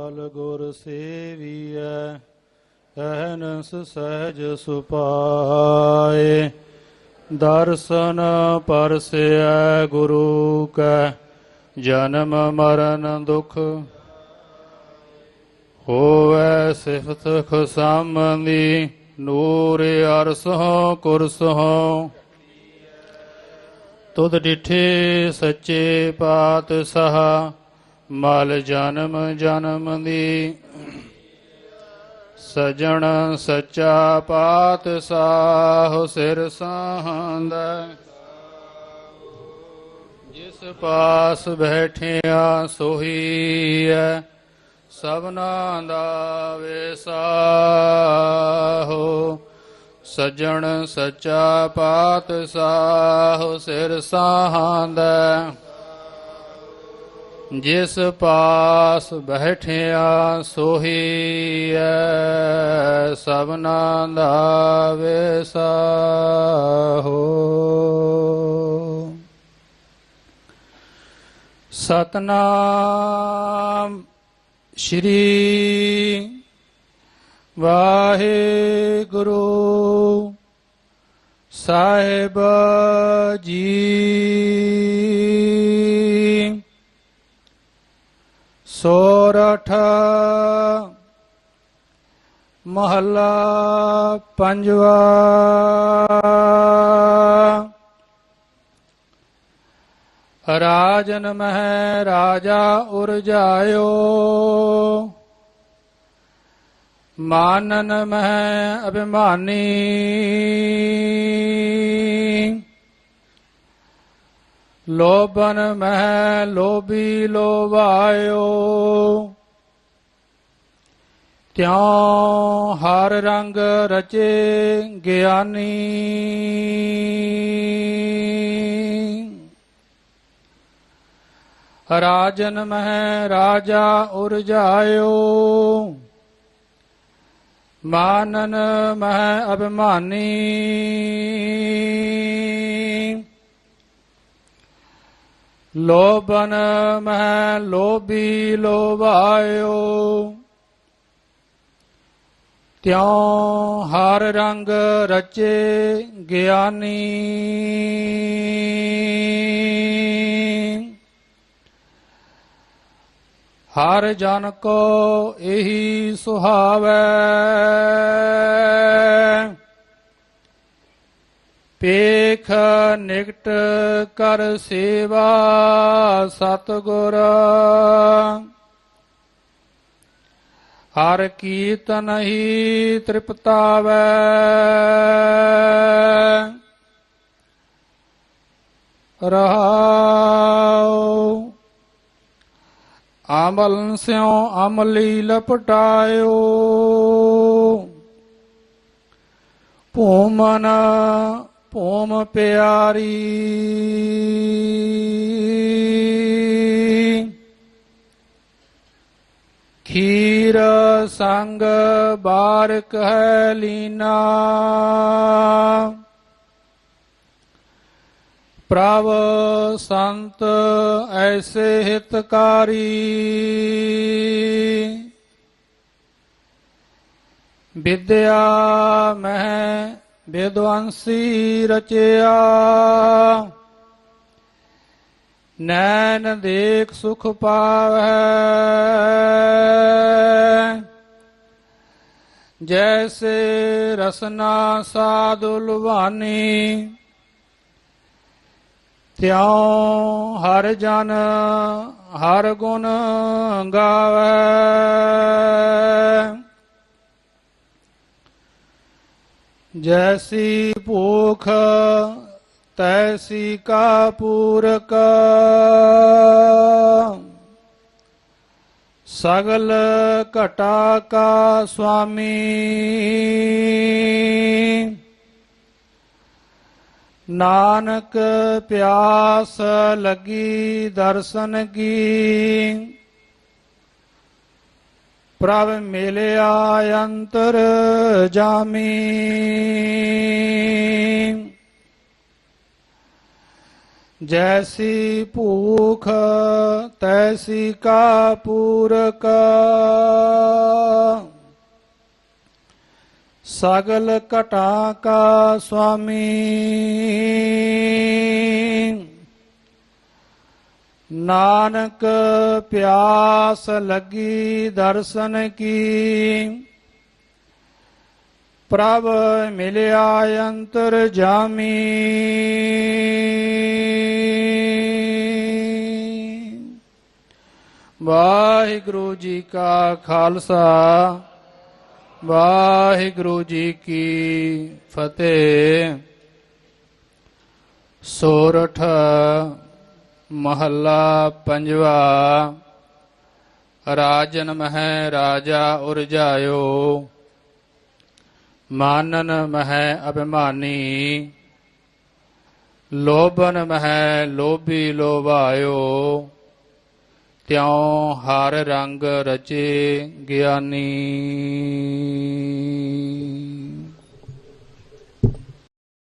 ਕਾਲ ਗੁਰ ਸੇਵੀਐ, ਅਹਨਸ ਸਹਿਜ ਸੁਪਾਏ। ਦਰਸ਼ਨ ਪਰਸੈ ਗੁਰੂ ਕੈ, ਜਨਮ ਮਰਨ ਦੁਖ ਹੋਵੈ ਸਿਫਤ ਖੁਸਾਮੰਦੀ ਨੂਰ ਅਰਸੋਂ ਕੁਰਸੋਂ ਤੁਧ ਡਿਠੇ ਸੱਚੇ ਪਾਤਸ਼ਾਹ ਮਲ ਜਨਮ ਜਨਮ ਦੀ। ਸਜਣ ਸੱਚਾ ਪਾਤ ਸਾਹ ਸਿਰ ਸਾਹੰਦਾ। ਜਿਸ ਪਾਸ ਬੈਠਿਆ ਸੋਈ ਹੈ ਸਭਨਾ ਦਾ ਵੇਸਾਹੋ। ਸਜਣ ਸੱਚਾ ਪਾਤ ਸਾਹ ਸਿਰ ਸਾਹੰਦਾ। ਜਿਸ ਪਾਸ ਬੈਠਿਆ ਸੋਹੀ ਐ ਸਭਨਾ ਦਾ ਵੇਸਾਹੋ ਸਤਨਾਮ ਸ਼੍ਰੀ ਵਾਹਿਗੁਰੂ ਸਾਹਿਬ ਜੀ सोरठ महला पंजवा। राजन मह राजा उर्जायो मानन मह अभिमानी। लोभन मह लोभी लोभायो। त्यों हर रंग रचे ज्ञानी। राजन मह राजा उर्जायो। मानन मह अभिमानी। ਲੋਭਨ ਮਹਿ ਲੋਭੀ ਲੋਭਾਇਓ। ਤਿਉ ਹਰ ਰੰਗ ਰਚੇ ਗਿਆਨੀ। ਹਰ ਜਨ ਕੋ ਇਹੀ ਸੁਹਾਵੈ। ਪੇਖ ਨਿਕਟ ਕਰ ਸੇਵਾ ਸਤਗੁਰ। ਹਰ ਕੀਰਤਨ ਹੀ ਤ੍ਰਿਪਤਾਵੈ। ਰਹਾਉ। ਆਮਲ ਸਿਉ ਅਮਲੀ ਲਪਟਾਇਓ। ਭੂਮਨ ਭੂਮ ਪਿਆਰੀ। ਖੀਰ ਸੰਗ ਬਾਰਕ ਹੈ ਲੀਨਾ। ਪ੍ਰਭ ਸੰਤ ਐਸੇ ਹਿਤਕਾਰੀ। ਵਿਦਿਆ ਮਹਿ ਵਿਦਵੰਸੀ ਰਚਿਆ। ਨੈਣ ਦੇਖ ਸੁਖ ਪਾਵੈ। ਜੈਸੇ ਰਸਨਾ ਸਾਧੁ ਲੁਭਾਨੀ। ਤਿਉ ਹਰ ਜਨ ਹਰ ਗੁਣ ਗਾਵੇ। जैसी पोख तैसी का पूरक। सगल कटा का स्वामी। नानक प्यास लगी दर्शन की। प्रभ मिलया अंतर जामी। जैसी भूख तैसी का पूरक। सगल कटा का स्वामी। नानक प्यास लगी दर्शन की। प्रभ मिलिया अंतर जामी। वाहिगुरु जी का खालसा, वाहिगुरु जी की फतेह। सोरठ ਮਹੱਲਾ ਪੰਜਵਾ ਰਾਜਨ ਮਹਿ ਰਾਜਾ ਉਰਜਾਇਓ, ਮਾਨਨ ਮਹਿ ਅਭਿਮਾਨੀ, ਲੋਭਨ ਮਹਿ ਲੋਭੀ ਲੋਭਾਇਓ, ਤਿਉ ਹਰ ਰੰਗ ਰਚੇ ਗਿਆਨੀ।